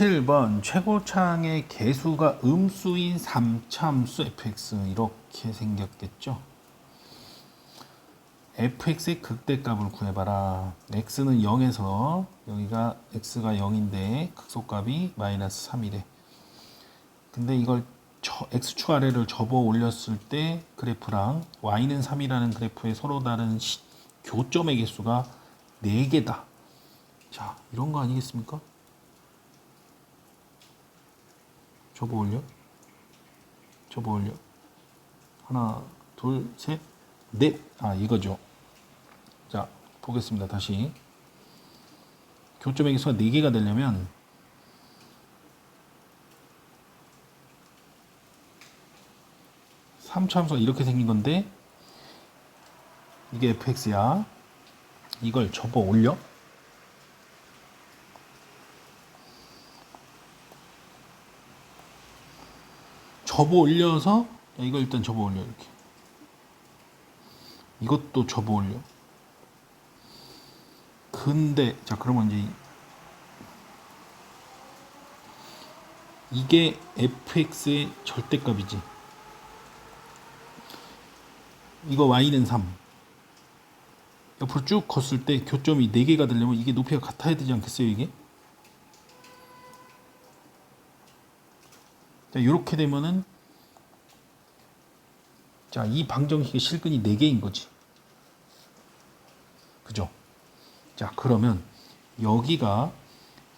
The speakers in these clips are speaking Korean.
7번 최고창의 개수가 음수인 3차함수 fx 이렇게 생겼겠죠. fx의 극대값을 구해봐라. x는 0에서 여기가 x가 0인데 극소값이 마이너스 3이래. 근데 이걸 저, x축 아래를 접어 올렸을 때 그래프랑 y는 3이라는 그래프의 서로 다른 시, 교점의 개수가 4개다. 자, 이런 거 아니겠습니까? 접어 올려. 접어 올려. 하나, 둘, 셋, 넷. 아, 이거죠. 자, 보겠습니다. 다시. 교점의 개수가 4개가 되려면 삼차함수가 이렇게 생긴 건데 이게 fx야. 이걸 접어 올려. 접어 올려서 야, 이거 일단 접어 올려 이렇게. 이것도 접어 올려. 근데 자 그러면 이제 이게 fx의 절대값이지. 이거 y는 3. 옆으로 쭉 컸을 때 교점이 4개가 되려면 이게 높이가 같아야 되지 않겠어요, 이게? 자, 이렇게 되면은 자, 이 방정식의 실근이 4개인 거지. 그죠? 자, 그러면 여기가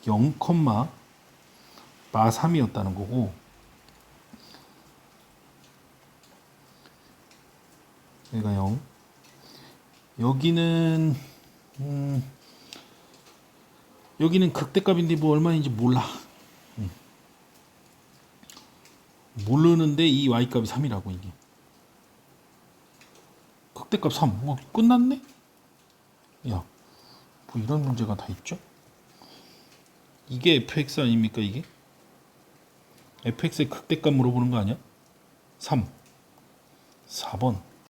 0, 마 3이었다는 거고 여기가 0 여기는 음, 여기는 극대값인데 뭐 얼마인지 몰라 음. 모르는데 이 y값이 3이라고 이게 극대값 3. 뭐 끝났네? 야, 뭐 이런 문제가 다 있죠? 이게 fx 아닙니까 이게? fx의 극대값 물어보는 거 아니야? 3. 4번.